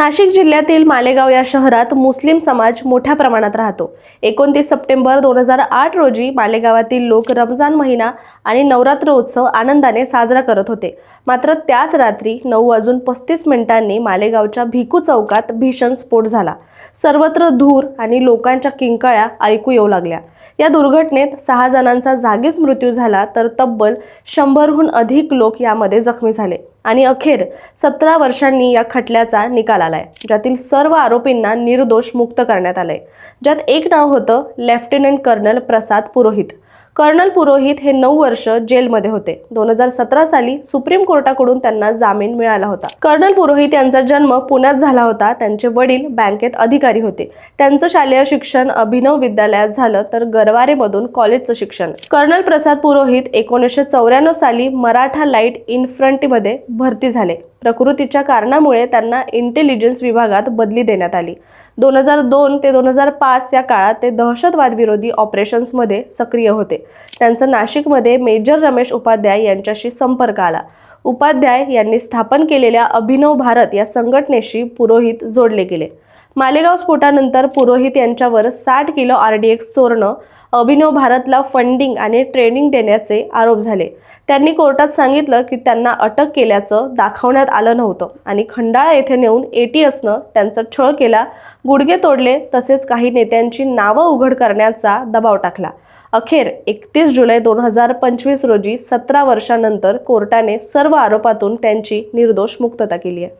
नाशिक जिल्ह्यातील मालेगाव या शहरात मुस्लिम समाज मोठ्या प्रमाणात राहतो. एकोणतीस सप्टेंबर दोन हजार आठ रोजी मालेगावातील लोक रमजान महिना आणि नवरात्र उत्सव आनंदाने साजरा करत होते. मात्र त्याच रात्री नऊ वाजून पस्तीस मिनिटांनी मालेगावच्या भिकू चौकात भीषण स्फोट झाला. सर्वत्र धूर आणि लोकांच्या किंकाळ्या ऐकू येऊ लागल्या. या दुर्घटनेत सहा जणांचा जागीच मृत्यू झाला तर तब्बल शंभरहून अधिक लोक यामध्ये जखमी झाले. आणि अखेर सतरा वर्षांनी या खटल्याचा निकाल आलाय ज्यातील सर्व आरोपींना निर्दोष मुक्त करण्यात आलंय. ज्यात एक नाव होतं lieutenant colonel Prasad Purohit. Colonel Purohit हे नऊ वर्ष जेलमध्ये होते. दोन हजार सतरा साली सुप्रीम कोर्टाकडून त्यांना जामीन मिळाला होता. कर्नल पुरोहित यांचा जन्म पुण्यात झाला होता. त्यांचे वडील बँकेत अधिकारी होते. त्यांचं शालेय शिक्षण अभिनव विद्यालयात झालं तर गरवारेमधून कॉलेजचं शिक्षण. कर्नल प्रसाद पुरोहित एकोणीसशे चौऱ्याण्णव साली मराठा लाइट इन्फ्रंटीमध्ये भरती झाले. प्रकृतीच्या कारणामुळे त्यांना इंटेलिजन्स विभागात बदली देण्यात आली. दोन हजार दोन ते दोन हजार पाच या काळात ते दहशतवाद विरोधी ऑपरेशन्समध्ये सक्रिय होते. त्यांचा नाशिकमध्ये मेजर रमेश उपाध्याय यांच्याशी संपर्क आला. उपाध्याय यांनी स्थापन केलेल्या अभिनव भारत या संघटनेशी पुरोहित जोडले गेले. मालेगाव स्फोटानंतर पुरोहित यांच्यावर साठ किलो आर डी एक्स चोरणं अभिनव भारतला फंडिंग आणि ट्रेनिंग देण्याचे आरोप झाले. त्यांनी कोर्टात सांगितलं की त्यांना अटक केल्याचं दाखवण्यात आलं नव्हतं आणि खंडाळा येथे नेऊन एटीएसनं त्यांचा छळ केला गुडघे तोडले तसेच काही नेत्यांची नावं उघड करण्याचा दबाव टाकला. अखेर एकतीस जुलै दोन हजार पंचवीस रोजी सतरा वर्षानंतर कोर्टाने सर्व आरोपातून त्यांची निर्दोष मुक्तता केली आहे.